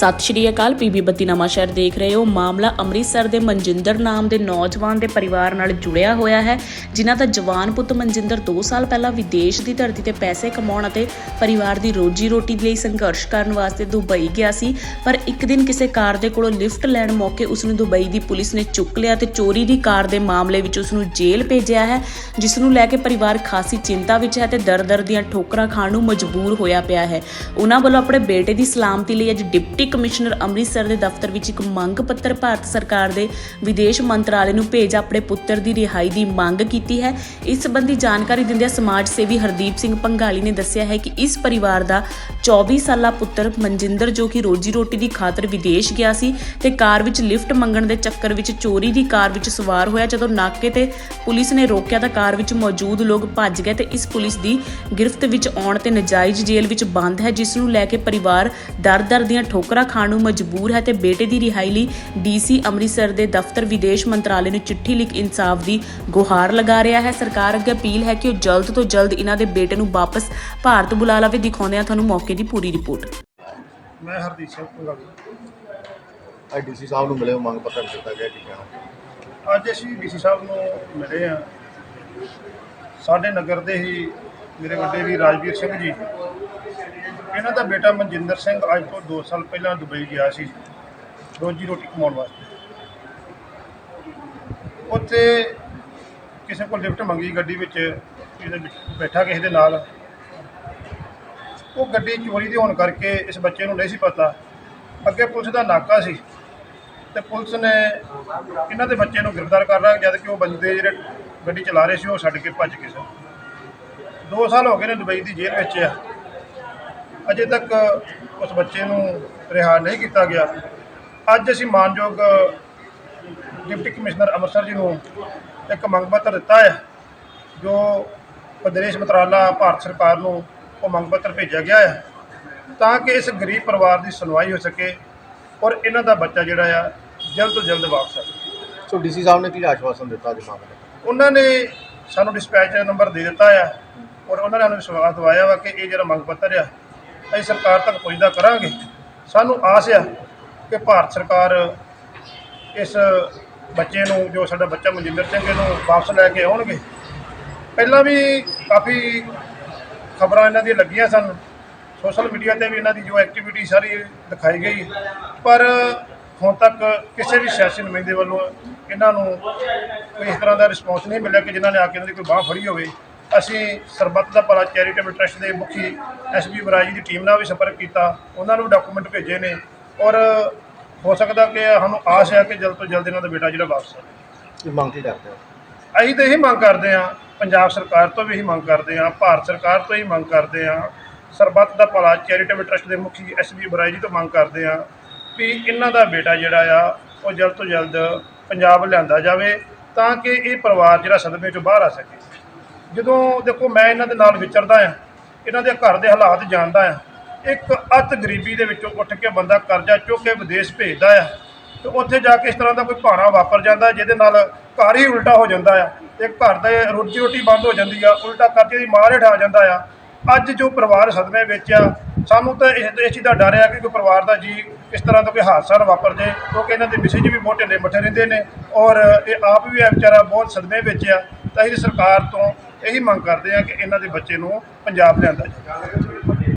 ਸਤਿ ਸ਼੍ਰੀ ਅਕਾਲ ਪੀਬੀ ਬੱਤੀ ਨਵਾਂ ਸ਼ਹਿਰ ਦੇਖ ਰਹੇ ਹੋ। ਮਾਮਲਾ ਅੰਮ੍ਰਿਤਸਰ ਦੇ ਮਨਜਿੰਦਰ ਨਾਮ ਦੇ ਨੌਜਵਾਨ ਦੇ ਪਰਿਵਾਰ ਨਾਲ ਜੁੜਿਆ ਹੋਇਆ ਹੈ, ਜਿਨ੍ਹਾਂ ਦਾ ਜਵਾਨ ਪੁੱਤ ਮਨਜਿੰਦਰ 2 ਸਾਲ ਪਹਿਲਾਂ ਵਿਦੇਸ਼ ਦੀ ਧਰਤੀ ਤੇ ਪੈਸੇ ਕਮਾਉਣ ਅਤੇ ਪਰਿਵਾਰ ਦੀ ਰੋਜੀ ਰੋਟੀ ਲਈ ਸੰਘਰਸ਼ ਕਰਨ ਵਾਸਤੇ ਦੁਬਈ ਗਿਆ ਸੀ। ਪਰ ਇੱਕ ਦਿਨ ਕਿਸੇ ਕਾਰ ਦੇ ਕੋਲੋਂ ਲਿਫਟ ਲੈਣ ਮੌਕੇ ਉਸ ਨੂੰ ਦੁਬਈ ਦੀ ਪੁਲਿਸ ਨੇ ਚੁੱਕ ਲਿਆ ਤੇ ਚੋਰੀ ਦੀ ਕਾਰ ਦੇ ਮਾਮਲੇ ਵਿੱਚ ਉਸ ਨੂੰ ਜੇਲ੍ਹ ਭੇਜਿਆ ਹੈ, ਜਿਸ ਨੂੰ ਲੈ ਕੇ ਪਰਿਵਾਰ ਖਾਸੀ ਚਿੰਤਾ ਵਿੱਚ ਹੈ ਤੇ ਦਰ-ਦਰ ਦੀਆਂ ਠੋਕਰਾਂ ਖਾਣ ਨੂੰ ਮਜਬੂਰ ਹੋਇਆ ਪਿਆ ਹੈ। ਉਹਨਾਂ ਵੱਲੋਂ ਆਪਣੇ ਬੇਟੇ ਦੀ ਸਲਾਮਤੀ ਲਈ ਅੱਜ ਡਿਪਟੀ ਕਮਿਸ਼ਨਰ ਅੰਮ੍ਰਿਤਸਰ ਦੇ ਦਫ਼ਤਰ ਵਿੱਚ ਇੱਕ ਮੰਗ ਪੱਤਰ ਭਾਰਤ ਸਰਕਾਰ ਦੇ ਵਿਦੇਸ਼ ਮੰਤਰਾਲੇ ਨੂੰ ਭੇਜ ਆਪਣੇ ਪੁੱਤਰ ਦੀ ਰਿਹਾਈ ਦੀ ਮੰਗ ਕੀਤੀ ਹੈ। ਇਸ ਸੰਬੰਧੀ ਜਾਣਕਾਰੀ ਦਿੰਦਿਆਂ ਸਮਾਜ ਸੇਵੀ ਹਰਦੀਪ ਸਿੰਘ ਪੰਗਾਲੀ ਨੇ ਦੱਸਿਆ ਹੈ ਕਿ ਇਸ ਪਰਿਵਾਰ ਦਾ 24 ਸਾਲਾ ਪੁੱਤਰ ਮਨਜਿੰਦਰ ਜੋ ਕਿ ਰੋਜੀ ਰੋਟੀ ਦੀ ਖਾਤਰ ਵਿਦੇਸ਼ ਗਿਆ ਸੀ ਤੇ ਕਾਰ ਵਿੱਚ ਲਿਫਟ ਮੰਗਣ ਦੇ ਚੱਕਰ ਵਿੱਚ ਚੋਰੀ ਦੀ ਕਾਰ ਵਿੱਚ ਸਵਾਰ ਹੋਇਆ। ਜਦੋਂ ਨਾਕੇ ਤੇ ਪੁਲਿਸ ਨੇ ਰੋਕਿਆ ਤਾਂ ਕਾਰ ਵਿੱਚ ਮੌਜੂਦ ਲੋਕ ਭੱਜ ਗਏ ਤੇ ਇਸ ਪੁਲਿਸ ਦੀ ਗ੍ਰਿਫ਼ਤ ਵਿੱਚ ਆਉਣ ਤੇ ਨਜਾਇਜ਼ ਜੇਲ੍ਹ ਵਿੱਚ ਬੰਦ ਹੈ, ਜਿਸ ਨੂੰ ਲੈ ਕੇ ਪਰਿਵਾਰ ਦਰ-ਦਰ ਦੀਆਂ ਠੋਕਰਾਂ ਖਾਣ ਨੂੰ ਮਜਬੂਰ ਹੈ ਤੇ ਬੇਟੇ ਦੀ ਰਿਹਾਈ ਲਈ ਡੀਸੀ ਅੰਮ੍ਰਿਤਸਰ ਦੇ ਦਫ਼ਤਰ ਵਿਦੇਸ਼ ਮੰਤਰਾਲੇ ਨੂੰ ਚਿੱਠੀ ਲਿਖ ਇਨਸਾਫ ਦੀ ਗੁਹਾਰ ਲਗਾ ਰਿਹਾ ਹੈ। ਸਰਕਾਰ ਅੱਗੇ ਅਪੀਲ ਹੈ ਕਿ ਉਹ ਜਲਦ ਤੋਂ ਜਲਦ ਇਹਨਾਂ ਦੇ ਬੇਟੇ ਨੂੰ ਵਾਪਸ ਭਾਰਤ ਬੁਲਾ ਲਵੇ। ਦਿਖਾਉਂਦੇ ਹਾਂ ਤੁਹਾਨੂੰ ਮੌਕੇ ਦੀ ਪੂਰੀ ਰਿਪੋਰਟ। ਮੈਂ ਹਰਦੀਪ ਸਿੰਘ ਪੰਗਾਲੀ ਅੱਜ ਡੀਸੀ ਸਾਹਿਬ ਨੂੰ ਮਿਲੇ ਮੰਗ ਪੱਤਰ ਦਿੱਤਾ ਗਿਆ ਕੀ ਕਹਿਣਾ ਅੱਜ ਅਸੀਂ ਡੀਸੀ ਸਾਹਿਬ ਨੂੰ ਮਿਲੇ ਆ ਸਾਡੇ ਨਗਰ ਦੇ ਹੀ ਮੇਰੇ ਵੱਡੇ ਵੀ ਰਾਜਵੀਰ ਸਿੰਘ ਜੀ ਇਹਨਾਂ ਦਾ ਬੇਟਾ ਮਨਜਿੰਦਰ ਸਿੰਘ ਅੱਜ ਤੋਂ 2 ਸਾਲ ਪਹਿਲਾਂ ਦੁਬਈ ਗਿਆ ਸੀ, ਰੋਜੀ ਰੋਟੀ ਕਮਾਉਣ ਵਾਸਤੇ। ਉੱਥੇ ਕਿਸੇ ਕੋਲ ਲਿਫਟ ਮੰਗੀ ਗੱਡੀ ਵਿੱਚ, ਇਹਦੇ ਵਿੱਚ ਬੈਠਾ ਕਿਸੇ ਦੇ ਨਾਲ। ਉਹ ਗੱਡੀ ਚੋਰੀ ਦੇ ਹੋਣ ਕਰਕੇ ਇਸ ਬੱਚੇ ਨੂੰ ਨਹੀਂ ਸੀ ਪਤਾ। ਅੱਗੇ ਪੁਲਿਸ ਦਾ ਨਾਕਾ ਸੀ ਤੇ ਪੁਲਿਸ ਨੇ ਇਹਨਾਂ ਦੇ ਬੱਚੇ ਨੂੰ ਗ੍ਰਿਫਤਾਰ ਕਰ ਲਿਆ, ਜਦ ਕਿ ਉਹ ਬੰਦੇ ਜਿਹੜੇ ਗੱਡੀ ਚਲਾ ਰਹੇ ਸੀ ਉਹ ਛੱਡ ਕੇ ਭੱਜ ਗਏ ਸਨ। 2 ਸਾਲ ਹੋ ਗਏ ਨੇ ਦੁਬਈ ਦੀ ਜੇਲ੍ਹ ਵਿੱਚ ਆ। ਅਜੇ ਤੱਕ ਉਸ ਬੱਚੇ ਨੂੰ ਰਿਹਾ ਨਹੀਂ ਕੀਤਾ ਗਿਆ। ਅੱਜ ਅਸੀਂ ਮਾਨਯੋਗ ਡਿਪਟੀ ਕਮਿਸ਼ਨਰ ਅੰਮ੍ਰਿਤਸਰ ਜੀ ਨੂੰ ਇੱਕ ਮੰਗ ਪੱਤਰ ਦਿੱਤਾ ਹੈ ਜੋ ਵਿਦੇਸ਼ ਮੰਤਰਾਲਾ ਭਾਰਤ ਸਰਕਾਰ ਨੂੰ ਉਹ ਮੰਗ ਪੱਤਰ ਭੇਜਿਆ ਗਿਆ ਹੈ ਤਾਂ ਕਿ ਇਸ ਗਰੀਬ ਪਰਿਵਾਰ ਦੀ ਸੁਣਵਾਈ ਹੋ ਸਕੇ ਔਰ ਇਹਨਾਂ ਦਾ ਬੱਚਾ ਜਿਹੜਾ ਆ ਜਲਦ ਤੋਂ ਜਲਦ ਵਾਪਸ ਆ ਸੋ ਡੀਸੀ ਸਾਹਿਬ ਨੇ ਕੀ ਆਸ਼ਵਾਸਨ ਦਿੱਤਾ ਜੀ ਮਾਮਲੇ ਉਹਨਾਂ ਨੇ ਸਾਨੂੰ ਡਿਸਪੈਚ ਨੰਬਰ ਦੇ ਦਿੱਤਾ ਆ ਔਰ ਉਹਨਾਂ ਨੇ ਸਾਨੂੰ ਵਿਸ਼ਵਾਸ ਦਿਵਾਇਆ ਵਾ ਕਿ ਇਹ ਜਿਹੜਾ ਮੰਗ ਪੱਤਰ ਆ ਅਸੀਂ ਸਰਕਾਰ ਤੱਕ ਪਹੁੰਚਦਾ ਕਰਾਂਗੇ। ਸਾਨੂੰ ਆਸ ਆ ਕਿ ਭਾਰਤ ਸਰਕਾਰ ਇਸ ਬੱਚੇ ਨੂੰ, ਜੋ ਸਾਡਾ ਬੱਚਾ ਮਨਜਿੰਦਰ ਸਿੰਘ ਨੂੰ ਵਾਪਸ ਲੈ ਕੇ ਆਉਣਗੇ। ਪਹਿਲਾਂ ਵੀ ਕਾਫੀ ਖਬਰਾਂ ਇਹਨਾਂ ਦੀਆਂ ਲੱਗੀਆਂ ਸਨ। ਸੋਸ਼ਲ ਮੀਡੀਆ ਤੇ ਵੀ ਇਹਨਾਂ ਦੀ ਜੋ ਐਕਟੀਵਿਟੀ ਸਾਰੀ ਦਿਖਾਈ ਗਈ। ਪਰ ਹੁਣ ਤੱਕ ਕਿਸੇ ਵੀ ਸਿਆਸੀ ਨੁਮਾਇੰਦੇ ਵੱਲੋਂ ਇਹਨਾਂ ਨੂੰ ਕੋਈ ਇਸ ਤਰ੍ਹਾਂ ਦਾ ਰਿਸਪੌਂਸ ਨਹੀਂ ਮਿਲਿਆ ਕਿ ਜਿਨ੍ਹਾਂ ਨੇ ਆ ਕੇ ਇਹਨਾਂ ਦੀ ਕੋਈ ਬਾਹ ਫੜੀ ਹੋਵੇ। ਅਸੀਂ ਸਰਬੱਤ ਦਾ ਭਲਾ ਚੈਰੀਟੇਬਲ ਟਰਸਟ ਦੇ ਮੁਖੀ ਐਸਬੀ ਬਰਾਜੀ ਦੀ ਟੀਮ ਨਾਲ ਵੀ ਸੰਪਰਕ ਕੀਤਾ ਉਹਨਾਂ ਨੂੰ ਡਾਕੂਮੈਂਟ ਭੇਜੇ ਨੇ ਔਰ ਹੋ ਸਕਦਾ ਕਿ ਸਾਨੂੰ ਆਸ ਹੈ ਕਿ ਜਲਦ ਤੋਂ ਜਲਦ ਇਹਨਾਂ ਦਾ ਬੇਟਾ ਜਿਹੜਾ ਵਾਪਸ ਆ ਕੀ ਮੰਗ ਕੀ ਕਰਦੇ ਹੋ? ਅਸੀਂ ਤਾਂ ਇਹੀ ਮੰਗ ਕਰਦੇ ਹਾਂ ਪੰਜਾਬ ਸਰਕਾਰ ਤੋਂ ਵੀ ਇਹੀ ਮੰਗ ਕਰਦੇ ਹਾਂ ਭਾਰਤ ਸਰਕਾਰ ਤੋਂ ਹੀ ਮੰਗ ਕਰਦੇ ਹਾਂ ਸਰਬੱਤ ਦਾ ਭਲਾ ਚੈਰੀਟੇਬਲ ਟਰਸਟ ਦੇ ਮੁਖੀ ਐਸਬੀ ਬਰਾਈ ਜੀ ਤੋਂ ਮੰਗ ਕਰਦੇ ਹਾਂ ਵੀ ਇਹਨਾਂ ਦਾ ਬੇਟਾ ਜਿਹੜਾ ਆ ਉਹ ਜਲਦ ਤੋਂ ਜਲਦ ਪੰਜਾਬ ਲਿਆਂਦਾ ਜਾਵੇ ਤਾਂ ਕਿ ਇਹ ਪਰਿਵਾਰ ਜਿਹੜਾ ਸਦਮੇ ਚੋਂ ਬਾਹਰ ਆ ਸਕੇ। ਜਦੋਂ ਦੇਖੋ ਮੈਂ ਇਹਨਾਂ ਦੇ ਨਾਲ ਵਿਚਰਦਾ ਆ ਇਹਨਾਂ ਦੇ ਘਰ ਦੇ ਹਾਲਾਤ ਜਾਣਦਾ ਆ ਇੱਕ ਅਤ ਗਰੀਬੀ ਦੇ ਵਿੱਚੋਂ ਉੱਠ ਕੇ ਬੰਦਾ ਕਰਜ਼ਾ ਚੁੱਕ ਕੇ ਵਿਦੇਸ਼ ਭੇਜਦਾ ਆ ਤੇ ਉੱਥੇ ਜਾ ਕੇ ਇਸ ਤਰ੍ਹਾਂ ਦਾ ਕੋਈ ਭਾਣਾ ਵਾਪਰ ਜਾਂਦਾ ਜਿਹਦੇ ਨਾਲ ਘਰ ਹੀ ਉਲਟਾ ਹੋ ਜਾਂਦਾ ਆ ਤੇ ਘਰ ਦੇ ਰੋਜੀ ਰੋਟੀ ਬੰਦ ਹੋ ਜਾਂਦੀ ਆ, ਉਲਟਾ ਕਰਜ਼ੇ ਦੀ ਮਾਰ ਹੇਠ ਆ ਜਾਂਦਾ ਆ। ਅੱਜ ਜੋ ਪਰਿਵਾਰ ਸਦਮੇ ਵਿੱਚ ਆ, ਸਾਨੂੰ ਤਾਂ ਇਸ ਇਸ ਚੀਜ਼ ਦਾ ਡਰ ਆ ਕਿ ਕੋਈ ਪਰਿਵਾਰ ਦਾ ਜੀ ਇਸ ਤਰ੍ਹਾਂ ਦਾ ਕੋਈ ਹਾਦਸਾ ਨਾ ਵਾਪਰ ਜਾਏ ਕਿਉਂਕਿ ਇਹਨਾਂ ਦੇ ਮੈਸੇਜ ਵੀ ਬਹੁਤ ਢਿੱਲੇ ਮੱਠੇ ਰਹਿੰਦੇ ਨੇ, ਔਰ ਇਹ ਆਪ ਵੀ ਇਹ ਵਿਚਾਰਾ ਬਹੁਤ ਸਦਮੇ ਵਿੱਚ ਆ, ਤਾਂ ਅਸੀਂ ਸਰਕਾਰ ਤੋਂ ਇਹੀ ਮੰਗ ਕਰਦੇ ਆ ਕਿ ਇਹਨਾਂ ਦੇ ਬੱਚੇ ਨੂੰ ਪੰਜਾਬ ਲਿਆਂਦਾ ਜਾਵੇ।